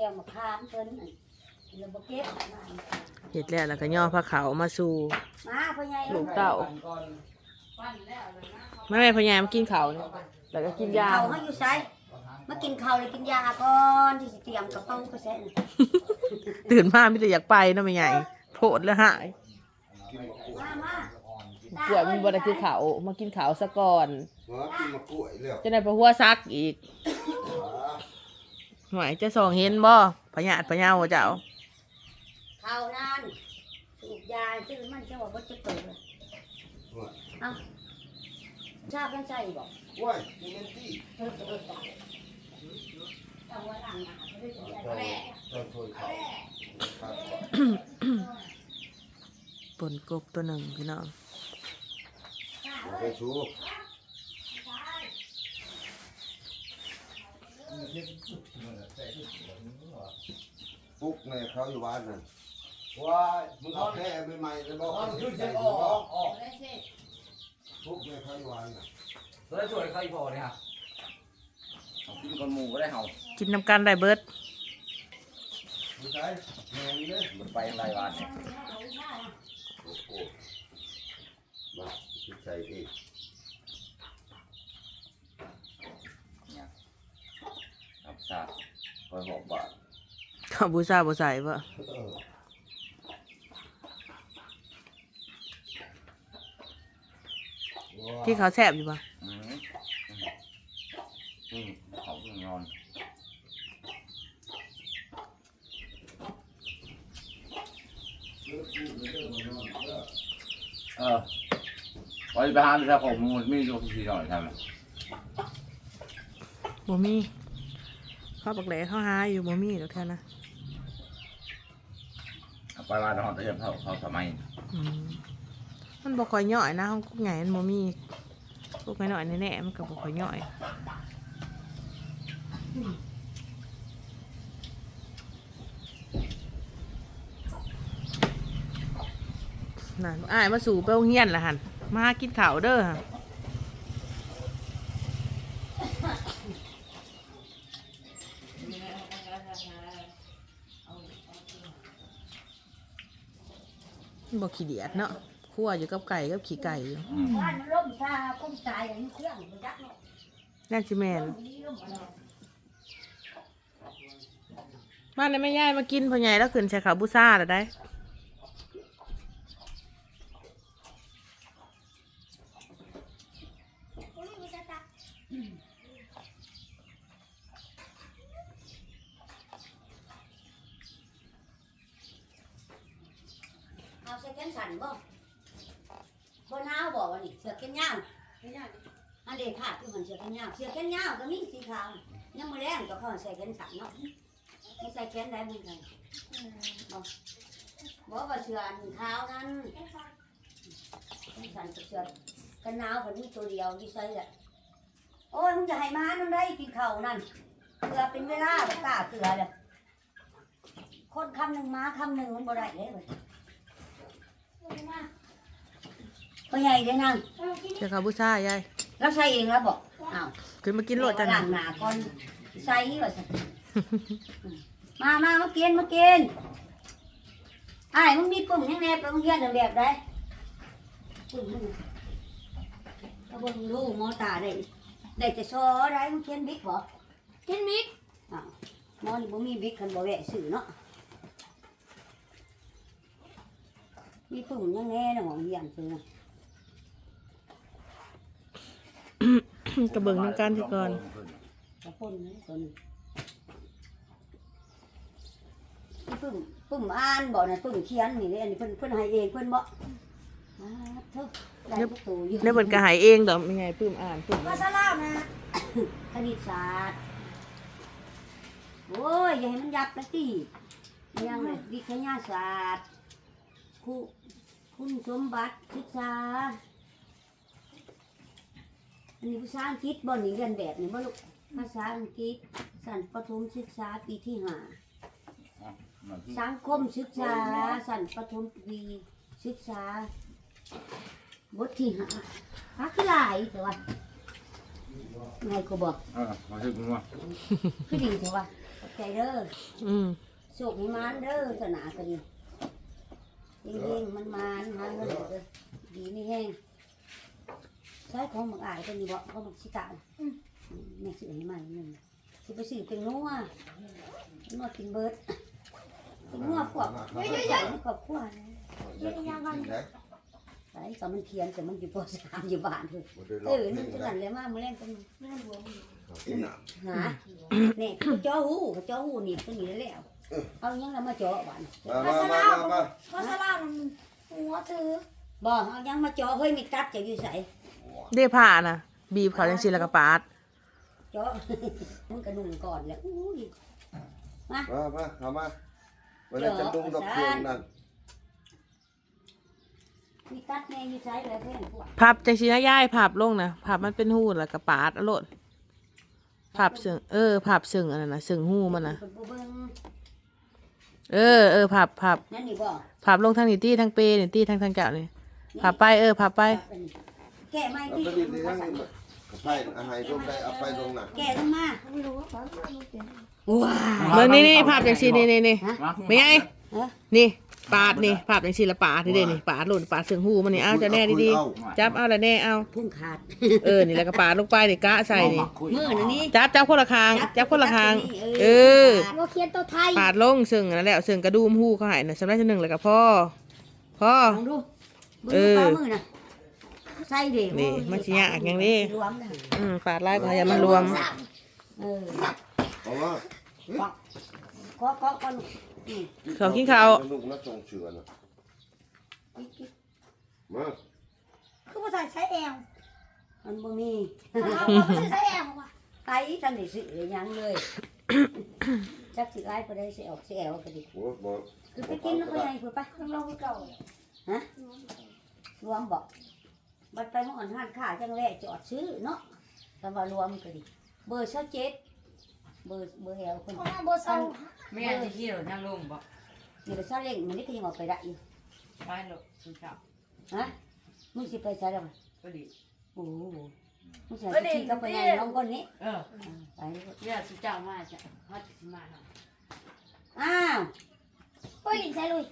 ก้วมะขามเพิ่นน่ะเราบ่เก็บมาเฮ็ดแล้วแล้วก็ย่อผ้าขาวมาสู่มาพ่อใหญ่ลูกเต้าแม่แม่พ่อใหญ่มากินข้าวนี่แล้วก็กินยาเขาเฮาอยู่ไสมากินข้าวเลยกินยาก่อนที่สิเตรียมกระเป๋าไปแซ่น่ะตื่นมามีแต่อยากไปเนาะแม่ใหญ่โพดแล้วหายมามาปวดมันบ่ได้กินข้าวมากินข้าวซะก่อน หัวกินมะกล้วยแล้วจะได้ไปหัวซักอีก หวยจะส่องเห็นบ่พญาติพญาวเจ้าข้าวนั่นสูบยาซึ่งมันจะว่าบ่จะเปิดเลยหัวเอ้าชาเป็นใส่บ่กล้วยกินเล่นที่เออเออจ้ะเอาไว้ล้างหน้าไม่ได้กินเจ้าอะไรเจ้าถ้วยเขาครับปนกบตัวหนึ่งพี่น้องเอาไปชู ปุ๊กในเขาอยู่บ้านนั่นว้ายมึงเอาเอาแค่ใหม่ๆแล้วบอกเอาให้ขึ้นใส่เช็คอถุองกบ่ออกออกปุ๊กในเขาอยู่บ้านน่ะแล้วช่วยใครพอเนี่ยเอากินก้อนหมูก็ได้เห่ากินน้ำกันได้เบิดไม่ใช่แมงเด้อมันไปอะไรบ้านเนี่ยโอ้โหมาคิดใส่อีก ครับทราบคอยบอกว่าข้าวบูชาบูใส่บ่เออว้าที่เขาวแซ่บอยู่บ่อืมอืมเขาต้องนอนเออไปไปหาที่ท่าของมูลมีดูทีหน่อยทำไมบ่มี ข้าวปักแหล่เขาหาอยู่บ่มีดอกแค่นะเอาไปว่าเราจะเทียบเขาเขาทำไมอืมมันบ่ค่อยย่อยนะของกุ๊กไงมันบ่มีกุ๊กน้อยแน่ๆมันก็บ่ค่อยย่อยนั่นอ้ายมาสู่ไปโรงเรียนละหันมาหากินข้าวเด้อหั่นมัน บ่ขี้เดียดเนาะคั่วอยู่กับไก่กับขี้ไก่อยู่อืมบ้านมันล่มชาคุ้มตายอย่างนี้เครื่องมันยักษ์เนาะน่าสิแม่นนี่ล่มมาเนาะมาเลยแม่ยายมากินพ่อใหญ่แล้วขึ้นใส่ขาวบูซ่าแล้วได้ เอาใส่แขนสั่นบ่บ่หนาวบ่วะนี่เสื้อแขนยาวอันเดขาดคือมันเสื้อแขนยาวเสื้อแขนยาวก็มีสีขาวยังมือแรงก็เขาใส่แขนสั่นเนาะไม่ใส่แขนได้เหมือนกันบ่บ่ว่าเสื้ออันขาวนั้นแขนสั่นกับเสื้อกันหนาวก็มีตัวเดียวที่ใส่แหละโอ้ยมึงจะให้มานั่นได้กินข้าวนั่นเกลือเป็นเวลาบ่กล้าเกลือเลยคนคำหนึ่งมาคำหนึ่งมันบ่ได้เลยเว้ย พ่อใหญ่ได้นั่งใส่ขาวบูซ่ายายแล้วใส่เองแล้วบอกอ้าวขึ้นมากินโลดจัหนลังหนาก่อนใส่ว่าสิมามามากินมากินไอ้ายมึงมีปุ่มยังไงไปมึงเรียนเดินแบบได้ปุ่มมึงก็บ่รู้หมอตาได้ได้จะซอได้มึงเขียนบิ๊กบ่เขียนบิ๊กอ้าวหมอนี่บ่มีบิ๊กคันบ่แวะซื้อเนาะ มีปุ่มยังไงนะหมอเรียนซื้อนะกระเบิงน้ำกันที่ก่อนกระปุ่นนี่ตัวนี้นี่ปุ่มปุ่มอ่านบ่นะปุ่มเขียนนี่เด้อันนี้เพิ่นเพิ่นให้เองเพิ่นบ่อ่าเท่าได้ประตูอยู่ในบนกระหายเองดอกไม่ไงปื้มอ่านปื้มภาษาลาวนะคณิตศาสตร์โอ้ยอย่าให้มันยับนะติยังเลยวิทยาศาสตร์ ครูคุณสมบัติศึกษาอันนี้ภาษาอังกฤษบ่นี่เรียนแบบนี่บ่ลูกภาษาอังกฤษสันประถมศึกษาปีที่ห้าสังคมศึกษาสันปฐมปีศึกษาบทที่หาหาคือหลายแต่ว่าไงก็บอกเออมาถึงว่าคือดีแต่ว่าใจเด้ออืมสุกให้มันเด้อสนากัน นี่เฮงๆมันมันหาเงินเด้อดีนี่แห้งใช้ของหมักอายตัวนี้บ่ของหมักชิกะน่ะอืมแม่ซื้อให้มันนึงสิไปซื้อเป็นนัวนัวกินเบิดเป็นนัวพวกไม่ใหญ่ในครอบครัวนะกินได้ไอ้ก็มันเขียนแต่มันอยู่ปสามอยู่บ้านเถอะบ่ได้ลเออกอกินั่นนจะได้นั่นเลยมามื้อแรงกันกินน่ะหาเนี่ยเขาเจาะหูเขาเจาะหูนี่ตัวนี้แล้ว เอายังแล้วมาเจาะบ้านมามามามามาเพราะสลามันหัวถือบ่เอายังมาเจาะเฮ้ยมีกัดจะอยู่ใส่เด้ผ้าน่ะบีบเขาจังซี่แล้วก็ปาดเจาะมึงกระนุ่งก่อนแล้วอุ้ยมามาเข้ามาวันนี้จะดุงดอกเฟืองนั่นมีกัดแน่อยู่ใส่แล้วเพื่อนพวกพับจังซี่นะยายพับลงนะพับมันเป็นหูแล้วก็ปาดเอาโลดพับซึ่งเออพับซึ่งอันนั้นน่ะซึ่งหูมันน่ะ เพิ่นบ่เบิ่งเออเออพับพับนั่นนี่บ่พับลงทางนี่ตี้ทางเปนี่ตี้ทางทางเก่านี่พับไปเออพับไป แกะไม้เอาที่ไปดินนี่ทั้งนี้มาเอาไปอาหารลงได้เอาไปลงน่ะแกะลงมาไม่รู้ว่าเขาไม่เป็นว้าเบิ่งนี่นี่พับจังซี่นี่นี่นี่มาไม่ไงฮะนี่ ปาดนี่ภาพจังซี่ละปาดนี่เด้นี่ปาดหล่นปาดเสียงหูมันนี่เอาจะแน่ดีๆจับเอาละแน่เอาพุ่งขาดเออนี่แล้วก็ปาดลงไปนี่กะใส่นี่มือนั่นนี่จับจับคนละคางจับคนละคางเออว่าเขียนตัวไทยปาดลงซึ่งนั่นแหละซึ่งกระดูมหูเขาใหายน่ะสำหรับหนึ่งแล้วก็พ่อพ่อลองดูมืเอออปลามือน่ะใส่เด็กนี่มันสิยากอย่างนี้รวมนะอืมปาดไล่ก็อย่ามันรวมเออเอาว่าก็ก็ก็นี่ เขากินข้าวลูกน่าทรงเชือน่ะมาคือภาษาใช้แอลมันบ่มีเขาไม่ใช่ใช้แอลว่ะไตทันได้สิเลยยังเลยจักสิไล่บ่ได้สิออกสิแอวก็ดิโอ้บ่คือไปกินแล้วก็ยังคือไปต้องลองเก่ารวมบอกบัดไปห้องห้านค้าจังแวะจอดซื้อเนาะแต่ว่ารวมก็ดิเบอร์27เบอร์เบอร์แอลคนเพราะว่าโบเซา ไม่อยากจะเที่ยวทางลงบ่นี่ก็ซาเล้งมันนี่ก็ยังออกไปได้อยู่ไปหรอกคุณเจ้าฮะมึงสิไปใส่แล้วมันก็ดีโอ้โหมึงใส่ที่ก็ไปยังน้องคนนี้เออไปเลยเรียกสุเจ้ามาจ้ะเขาจะมาเนาะอ้าวโอ้ยหลินใช้ลุย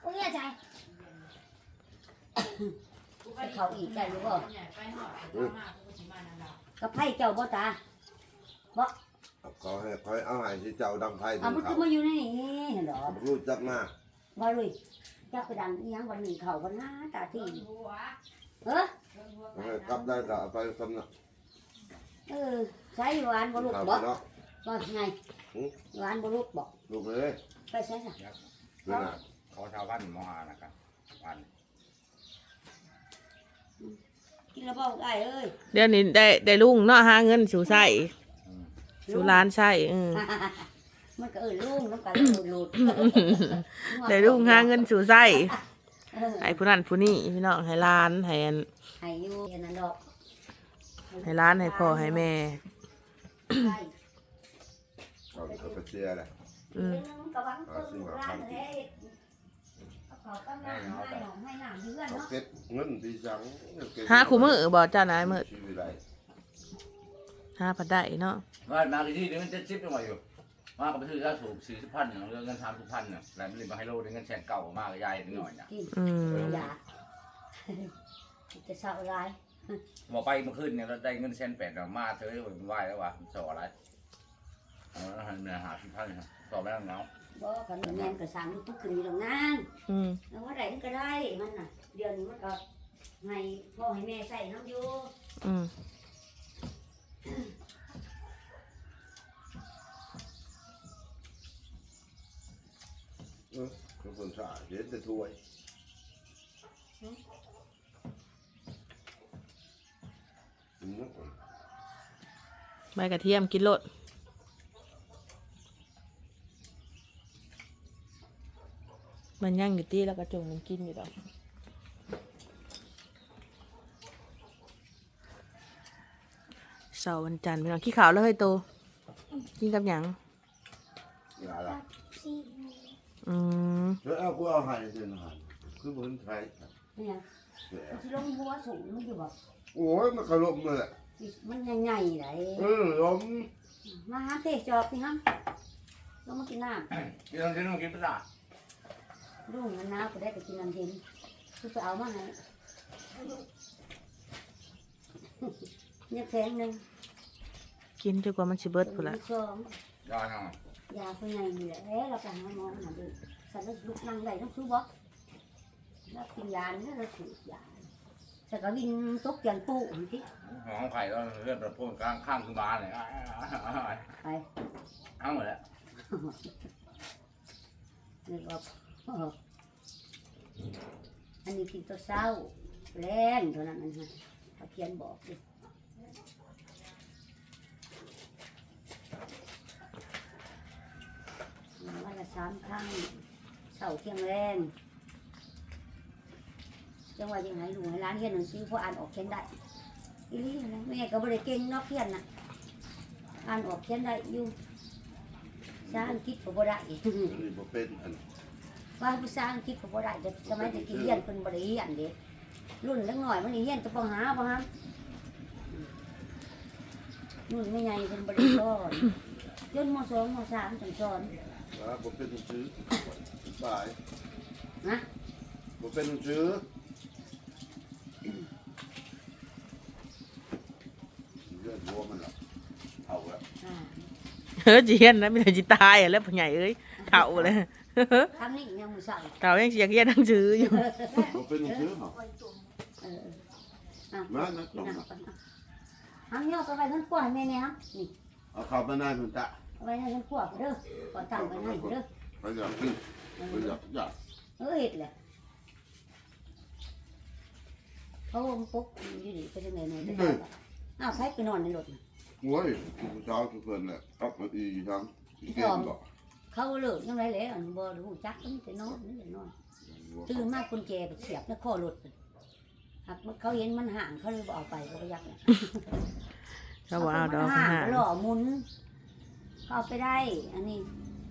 โอ้ยเนี่ยใจเขาอีกใจอยู่บ่ไปหอดไปมาก็สิมานั่นดอกกับไผ่เจ้าบ่ตาเขาให้คอยเอาใหายสิเจ้าดังไพ่ถึเอางมันเขาคือมาอยู่ในนี่เห็นดอกรู้จักหน้าว่าลุยจักไปดังอีหยังวันหนึ่งเขาวันหน้าตาที่หัวเออเอาให้กลับได้ก็เอาไปสำนักเออใช้หวานบ่ลูกข่าวบ่เนาะ ว่าไงหวานบ่ลูกบ่ลูกเลยไปใช้ซะเรื่องน่ะเขาชาวบ้านมหานะครับวันกินแล้วบ่ได้เอ้ยเดี๋ยวนี้ได้ได้ลุงเนาะหาเงินสู่ใส่ สู่ร้านใส่อืมมันก็เออลุงน้ำกันหลุดได้ลุงหาเงินสู่ใส่เออให้ผู้นั้นผู้นี้พี่น้องให้ร้านให้อันให้อยู่แค่นั้นดอกให้ร้านให้พ่อให้แม่ใช่เขาก็ไปเสียแหละอืมกระวังคนลูกหลานแท้เขากำลังให้หนองให้น้ำเดือนเขาเนาะเก็บเงินดีจังหาคู่มือบ่เจ้านายมือชีวิตไร หาผัดได้เนาะมามาที่นี่มันจะชิปยังไงอยู่ มากับไปซื้อข้าวสูบสี่สิบพันเรื่องเงินสามสิบพันเนี่ยแล้วมันเลยมาให้โลดเงินแสนเก่ามากยายนิดหน่อยเนี่ยกินอืมยาจะเศร้าร้ายหมอไปเมื่อคืนเนี่ยเราได้เงินแสนแปดมาเธอไหวแล้ววะสออะไรเอาแล้วให้เนื้อหาสิบพันสอบไปแล้วเนาะบ่ขันแมนก็สั่งทุกคืนอยู่หรอกนางอืมแล้วว่าใดมันก็ได้มันน่ะ เดือนนี้มันก็ให้พ่อให้แม่ใส่น้ำอยู่อืม ทุกคนสาเย็นแต่ถ้วยใบกระเทียมกินโลดมันย่างอยู่ที่แล้วก็จงมันกินอยู่ดอก สาร์วันจันทร์พี่น้องขี้ขาวแล้วเฮ้ยโตกินกับหยังอย่าละสี่อืมแล้วเอากูเอาใหายเส้นอาหารคือเหมือนไทยเนี่ยแหมมันสิลงหัวสูงมันอยู่บ่โอ้ยมันกระลมเลยแหละมันใหญ่ๆไหนเออล้มมาหาเตะจอบพี่ฮัมลงมากินน้กินต้องกินต้องกินภาษาำลุงมันหนาวก็ได้ไปกินน้ำเย็นคือไปเอามาให้เนี่ยแพงหนึ่ง กินจนกว่ามันสิเบิดพุ่นละสองยาเนาะยาคนใหญ่นี่แหละเอ๊ะเราไปหาหมอหน่อยดิสันแล้วลุกนั่งได้ต้องซื้อบ่แล้วกินยาเนี่ยเราถือยาแต่ก็วิ่งตกยันปูจริงหอมไข่ก็เลือนประพงกลางข้างคื สามครั้งเสาร์เที่ยงแรงจังหวะยังไงลูกให้ร้านเรียนหนังสือเพราะอ่านออกเขียนได้อีหลี่นะแม่ก็บ่ได้เก่งเนอกเขียนน่ะอ่านออกเขียนได้อยู่ภาษาอังกฤษก็บ่ได้อันนี้บ่เป็นอันว่าภาษาอังกฤษก็บ่ได้แต่สมัยตะกี้เรียนเพิ่นบ่ได้เรียนเด้รุ่นเล็กน้อยมันนี่เรียนแต่ปหาบ่ฮะรุ่นไม่ใหญ่เพิ่นบ่ได้สอนจนม .2 ม .3 จังสอน ว่าบ่เป็นซื้อสายนะบ่เป็นซื้อเลือดวัวมันล่ะเอาละอ่าเฮ้ยจีเฮียนนะมีแต่จิตายอะแล้วพ่อใหญ่เอ้ยเฒ่าเลยคำนี้ยังมื้อเช้าเฒ่ายังสิอยากเรียนหนังสืออยู่บ่เป็นซื้อเหรอเอออะมานะกินน้ำก่อนอะเอาเนาะก็ไว้เพิ่นกลัวให้แม่แน่ครับนี่เอาเข้าไปในพุ่นตะ เอาไว้ให้เพิ่นกลัวเด้อก่อนตั้งไว้ให้เด้อไปอยากกินไปอยากอยากเออเฮ็ดแหละเขาปุ๊กอยู่ดีไปจังได๋เนี่ยอ้าวใครไปนอนในรถน่ะ โอ้ยผู้เช้าทุกคนแหละอับมาอีทั้งอีเก่งบ่เขาเลิกยังไงแล้วอันบ่รู้จักมันแต่นอนนี่แต่นอน ตื่นมาคนแก่ก็เสียบในคอรถหากเขาเห็นมันห่างเขาเลยบ่เอาไปเขาก็ยักเนี่ยเขาบอกเอาดอกห่างหาก็หล่อหมุน เขาเอาไปได้ อันนี้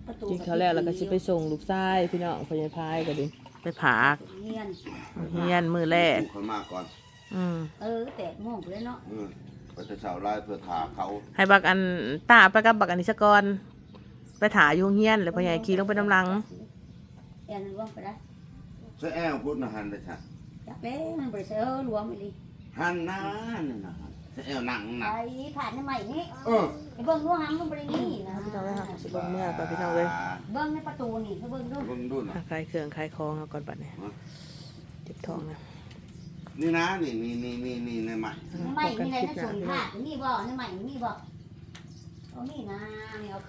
ประตูกินข้าวแล้วแล้วก็สิไปส่งลูกชายพี่น้องพ่อใหญ่พายก็ดิไปผากเฮียนเฮียนมือแรกลูคนมาก่อน อืมเออแปดโมงไปแล้วเนาะเออไปแต่เช้าไล่เพื่อถาเขาให้บักอันตาไปกับบักอันนิสกรไปถ่ายอยู่โรงเฮียนแล้วพ่อใหญ่ขี่ลงไปน้ำลังแอนรวมไปได้ใส่แอลพุทธนะหันได้ชัดจักแล้วมันบริเซอร์รวมไปเลยหันนะนี่นะ ใส่แอลหนังหนัไปงผ่านในใหม่นี้เออไอ้เบิ้งรั้วหังมันบรินี่นะพี่น้องเลยค่ะสิเบิ่งเมื่อก่อนพี่น้องเลยเบิ้งในประตูนี่เขาเบิ้งดูเบิ่งดูนะขายเครื่องขายของเอาก่อนบัดนี้เจ็บท้องนะนี่นะนี่นี่นี่นี่นี่ในใหม่ในใหม่มีอะไรนะสูงผ่านี่บ่ในใหม่มีบ่เอานี่นะนี่เอา